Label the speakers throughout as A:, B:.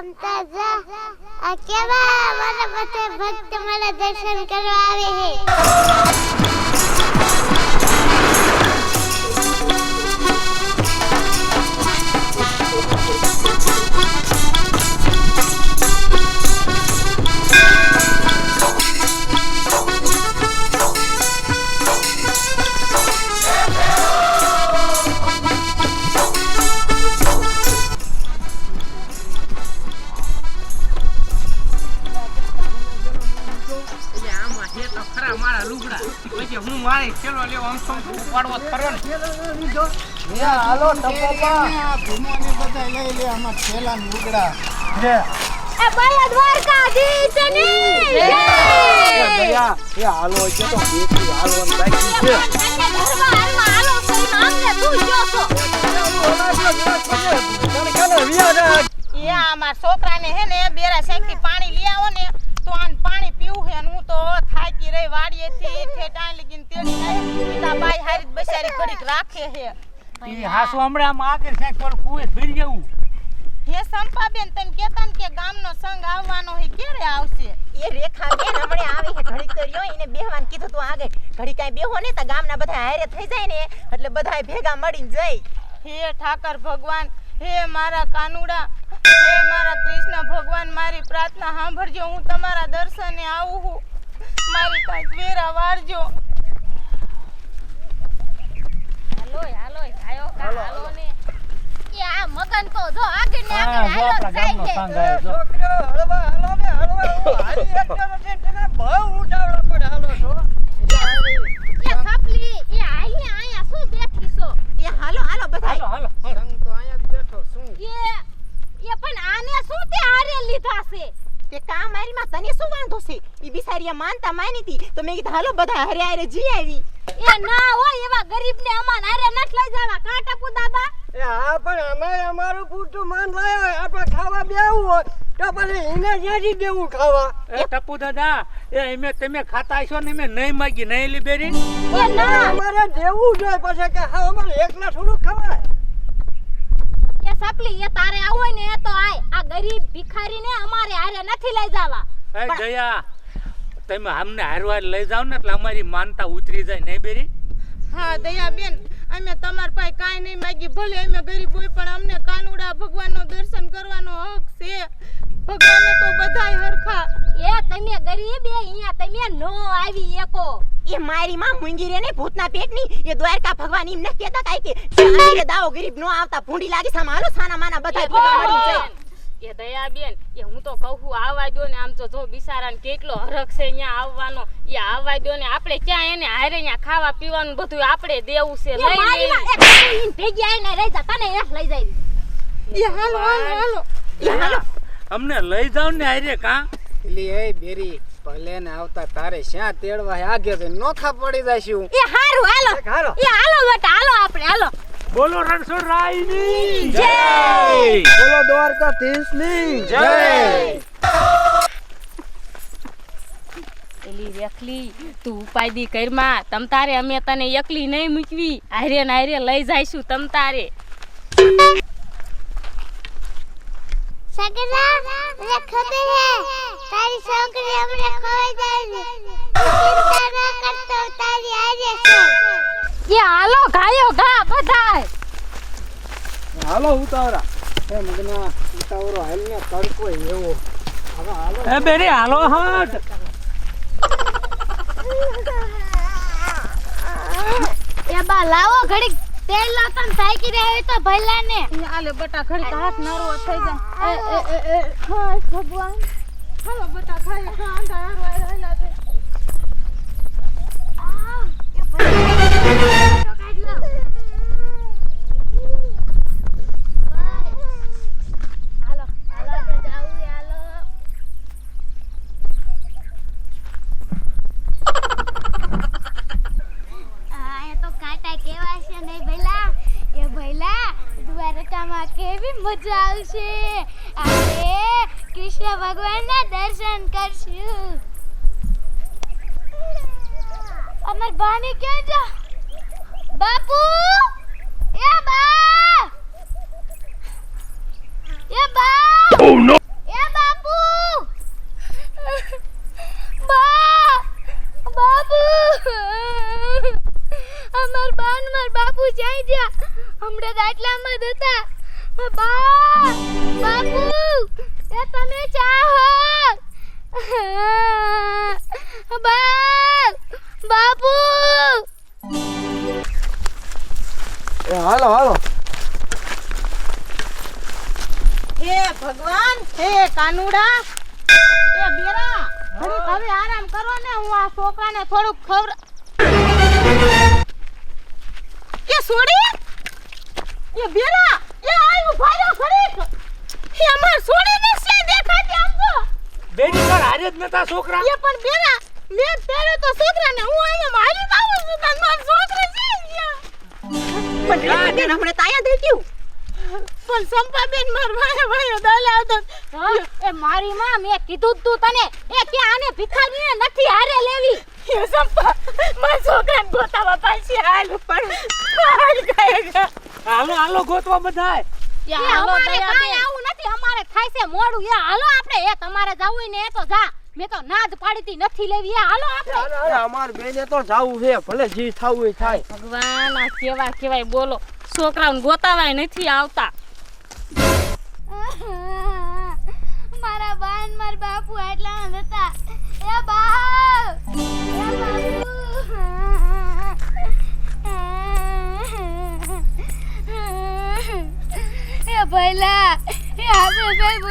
A: આમ તો જો કેવા મારા બધે ભક્ત મારા દર્શન કરવા આવે છે?
B: હાલો ટપોપા બધા લઈ લે આમાં થેલા ને લુગડા. લે
A: એ બોલો દ્વારકાધીશની જય!
B: દયા એ હાલો છે તો બેટી હાલવાનું બાકી છે.
A: હાલો કરીને આમને તું જો
C: એ આમાં છોકરાને હે ને બેરા શેકથી પાણી લઈ આવો ને તો આને પાણી પીવું હે હું તો થાકી રહી વાડીએથી ઠેટાણ લગીને તેડી આવી પિતા બાઈ હારી બસારી ઘડીક રાખે હે.
D: ઈ હાસુ હમણાં આમ આગળ ક્યાંક કુએ ભરી જવું
C: હે સંપાબેન તને કેતા ને કે ગામનો સંગ આવવાનો હે ક્યારે આવશે?
E: એ રેખા બેન હમણે આવી હે ઘડી તો રહ્યો એને બેહવાન કીધું તું આગળ. ઘડી કાંઈ બેહો ને તો ગામના બધા હારે થઈ જાય ને એટલે બધા ભેગા મળીને જઈ.
C: હે ઠાકર ભગવાન હે મારા કાનુડા હે મારા કૃષ્ણ ભગવાન મારી પ્રાર્થના સાંભળજો હું તમારા દર્શને આવું છું મારી કાંઈક વેરા વાળજો
A: હાલો હાલો જાયો કા હાલો. ને એ આ મગન તો જો આગળ ને હાલો એ સાપલી એ આઈને આયા શું બેઠી છો?
E: એ હાલો હાલો બધા
D: હાલો હાલો હાલો.
B: સંગ તો અહીંયા બેઠો શું
A: એ એ પણ આને શું તે હારે લીધા છે?
E: તે કામ મારીમાં તને શું વાંધો છે? ઈ બિસારીએ માનતા માની હતી તો મેં કીધું હાલો બધા હરે હારે જી આવી.
A: એ ના હોય એવા ગરીબને અમાન હારે નથ લઈ જવા. કાંટા પુ દાદા
B: એ હા પણ અમે અમારું પૂરતું માન લાયો હોય આપણે ખાવા બેવું હોય તો પછી એને ક્યાંથી દેવું ખાવા?
D: એ ટપુ દાદા એ અમે તમે ખાતા છો ને મેં નહીં માગી નહીં લીબેરી
A: એ ના.
B: અમારે દેવું જોઈએ પછી કે હા અમારે એકલા થોડું ખવાય.
A: એ સાપલી એ તારે આવો ને એ તો આય. આ ગરીબ ભિખારીને અમારે હારે નથી લઈ જવા.
D: એ જયા. તમે અમને હારવાર લઈ જાવ ને એટલે અમારી માનતા ઉતરી જાય નહીં બેરી?
C: હા દયાબેન અમે તમાર પાસે કાંઈ નહીં માગી. ભલે અમે ગરીબ હોય પણ અમને કાનુડા ભગવાનનો દર્શન કરવાનો હક છે. ભગવાન તો બધાય હરખા.
A: એ તમે ગરીબ એ અહીંયા તમે નો આવી એકો
E: એ મારી માં મુંગી રે ને ભૂતના પેટની. એ દ્વારકા ભગવાન એમ નથી કહેતા કાઈ કે દાવો ગરીબ નો આવતા ભૂંડી લાગી સામાલો સાના માના બધા ભેગા મળીને જઈ
F: એ દયાબેન એ હું તો કહું છું આવવા દો ને આમ તો જો બિસારાને કેટલો હરખ છે અહીંયા આવવાનો. એ આવવા દો ને આપણે ક્યાં એને હારે અહીંયા ખાવા પીવાનું બધું આપણે દેવું છે લઈ લઈ
A: એ ભેગી આવીને રહી જા તને એક લઈ જાય.
C: એ હાલો હાલો હાલો.
D: અમને લઈ જાવ ને હારે કા?
B: લે એ બેરી ભલે ને આવતા તારે શ્યાં તેડવા આગે તો નોખા પડી જશું
A: એ હારું હાલો.
B: હાલો.
A: એ હાલો બેટા હાલો આપણે હાલો.
D: બોલો રણછોડ રાયની
A: જય!
B: બોલો દ્વારકાધીશની જય
F: એલી એકલી તું ઉપાય દી કરમાં તમ તારે અમે તને એકલી નહીં મૂકવી આયરે ને આયરે લઈ જઈશું તમ તારે
A: સગના મને ખબર હે તારી છોકરી હમણે ખોઈ જાય ચિંતા ન કરતો તારી આજે છે એ હાલો, ગાયો ગા, બધાય.
B: હાલો ઉતાવરા એ મગના ઉતાવરો હાલ ને તડકો એવો
D: એ બેરી હાલો હટ
A: એ બા લાવો ઘડીક તેલ લાવતા ને સાયકી રહે તો ભલા ને
C: આલે બટા ઘડી હાથ નરવો થઈ જાય
A: એ એ એ એ હા ભગવાન
C: હાલો બટા ખાય ખાંડા હારવા રહેલા છે
A: છે. આપણે કૃષ્ણ ભગવાનના દર્શન કરશું. અમર ભાની ક્યાં જા? બાપુ! એ બા! એ બા! Oh, એ બાપુ! બા! બાપુ! અમર બાન મર બાપુ જાય ગયા હમણાં આટલા મત હતા. બા બાપુ એ તમે ચાહો બાપુ એ હાલો હાલો. હે
C: ભગવાન હે કાનુડા. એ બેરા થોડીક હવે આરામ કરો ને હું આ છોકરાને થોડુંક ખવર કે સોડી? એ બેરા આયુ અમાર આમ તો
B: બેની હારે જ નતા છોકરા.
C: એ પણ બેરા મેં પહેર્યો તો છોકરાને. હું આને મારી આવું છું તને મારો છોકરો છે
E: પણ બેન હમણે તાયા દઈ ગયું
C: પણ સંપાબેન માર ભાઈ ભાઈ દાલા
G: એ મારી માં મેં કીધું તું તને. એ કે આને ભિખારીને નથી હારે લેવી.
C: એ સંપા મારા છોકરાને ગોતાવા પાછી હાલ પણ હાલ ગયેગા
B: હાલો હાલો ગોતવા બધાય.
G: એ અમારે કાંઈ આવું નથી અમારે થાય છે મોડું. એ હાલો આપણે એ તમારે જાવું હોય ને એ તો જા. મેં તો ના જ પાડીતી નથી લેવી. એ હાલો આપણે.
B: અમાર બેને તો જાવું છે. ભલે જી થાવું થાય.
F: ભગવાન આ કેવા કેવાય બોલો. છોકરાઓને ગોતાવાય નથી આવતા.
G: મારા બાન માર બાપુ એટલા હતા. એ બા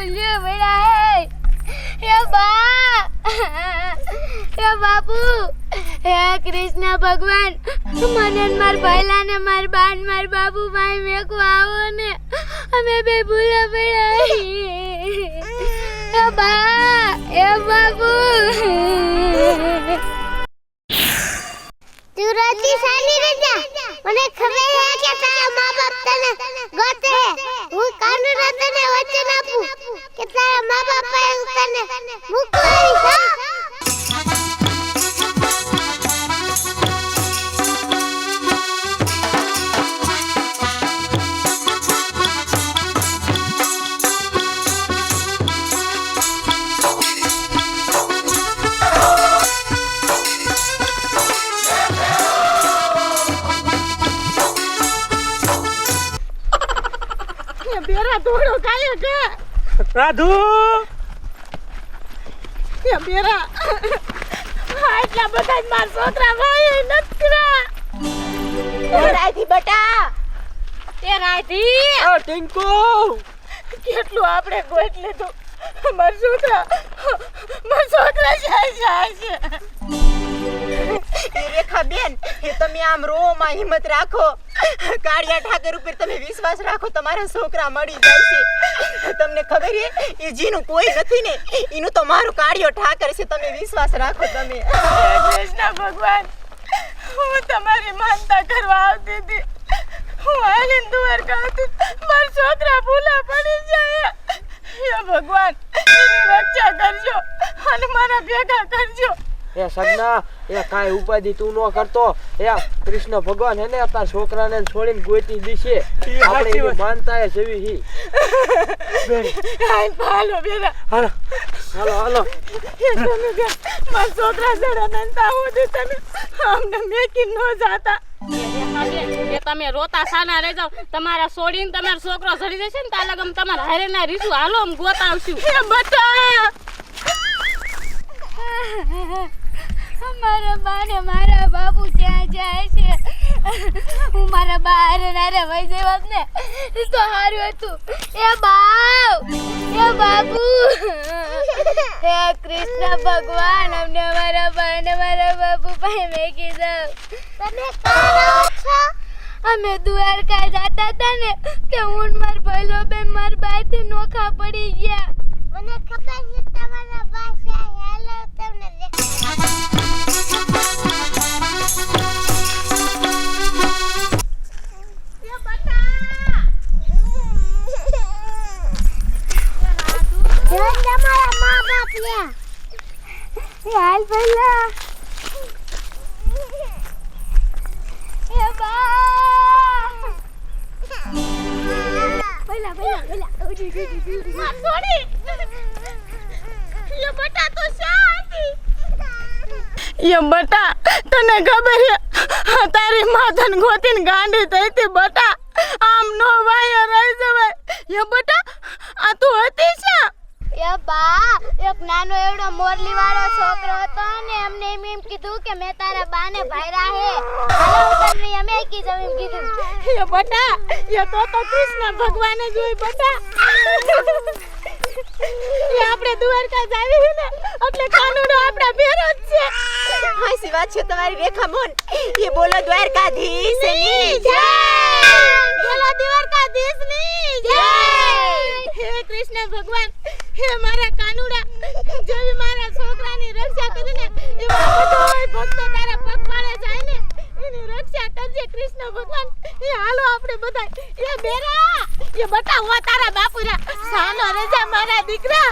G: આપણે બે ભૂલ્યો ભઈલા હે બા. એ બાપુ. હે કૃષ્ણ ભગવાન. મને માર ભાઈલા ને માર બાન માર બાપુ ભાઈ મેકો આવો ને. અમે બે ભૂલા પડ્યા હે. બા. એ બાપુ.
H: તું રોતી સાની રજા. મને ખબર હે કે તારા મા બાપ તને ગોતે. હું કાનુ રતને વચન આપું. કે તારા મા બાપ તને મુકવાઈ
C: દોડો કાયો કે?
B: રાધુ!
C: એ બેરા. આટલા બધા માર મારા છોકરા ભાઈ નકરા
E: રાધી બટા.
F: એ રાધી!
B: ઓ ટિંકુ!
C: કેટલું આપણે ગોટ લીધું? માર છોકરા માર છોકરા જાય જાય છે.
E: રેખા બેન, એ તમે આમ રોમાં હિંમત રાખો. કાળિયા ઠાકર ઉપર તમે વિશ્વાસ રાખો, તમારા છોકરા મળી જાય છે. તમને ખબર છે, એ જીનું કોઈ નથી ને, એનું તો મારું કાળિયો ઠાકર છે, તમે વિશ્વાસ રાખો તમે.
C: કૃષ્ણ ભગવાન, હું તમારી માનતા કરવા આવતી હતી. હું આલીન દ્વારકા હતી. મારા છોકરા ભૂલા પડી જાય. હે ભગવાન, એની રક્ષા કરજો અને મારા ભેગા કરજો.
B: એ સગના એ કાંઈ ઉપાધિ તું ન કરતો. એ કૃષ્ણ ભગવાન હે ને તાર છોકરાને છોડીને ગોતી દીશે. આપણે એની માનતા એ જેવી હી.
C: પાલો બેરા
B: હાલો હાલો. હાલો
C: મારા છોકરા જરા નંતા હોદે તમે. અમને મેકી ન જાતા.
F: એ તમે રોતા સાના રહી જાવ તમારા છોડીને તમારો છોકરો ઝડી જશે ને તાલગમ લગમ તમારા હારે ના રીશું. હાલો આમ ગોતાવશું.
C: એ બટા!
G: મારા બા ને મારા બાપુ ક્યાં જાય છે. હું મારા બા હારે ના વહી જવાત ને તો સારું હતું. એ બાવ એ બાપુ. હે કૃષ્ણ ભગવાન અમને મારા બા ને મારા બાપુ પાસે મેકી જાવ
H: તમે કાનો છો?
G: અમે દ્વારકા જતા હતા ને તે હું માર ભાઈલો બેન માર બાઈથી નોખા પડી ગયા.
H: મને ખબર છે તમારા ભાષા હાલો તમને. તમારા મા બાપ
G: એ હાલ પહેલા પહેલા પહેલા ઉડી ઉડી ઉડી
C: માર છોડી એ બટા તો શા હતી એ બટા તને ખબર છે તારી માથન ગોતીન ગાંડી થઈ હતી બટા. આમ નો વાય રહી જવાય. યો બટા આ તું હતી છે?
G: એ બા એક નાનો એવડો મોરલી વાળો છોકરો હતો ને એમને એમ એમ કીધું કે મેં તારા બાને ભાયરા હે. હાલો અમે કી જમ એમ કીધું.
C: એ બટા એ તો તો કૃષ્ણ ભગવાને જોઈ બટા. દ્વારકા જાવી ને એટલે કાનુડો આપણા ભેરો જ છે.
E: હાસી વાત છે તમારી રેખા મોન એ બોલો દ્વારકાધીશની જય!
C: બોલો દ્વારકાધીશની જય! હે કૃષ્ણ ભગવાન હે મારા કાનુડા જેવી મારા છોકરાની રક્ષા કરીને એવા બધાય ભક્તો તારા પગ પાડે જાય ને એની રક્ષા કરજે કૃષ્ણ ભગવાન. એ હાલો આપણે બધા એ બેરા એ બટા હો તારા બાપુરા સાનો રજા મારા દીકરા.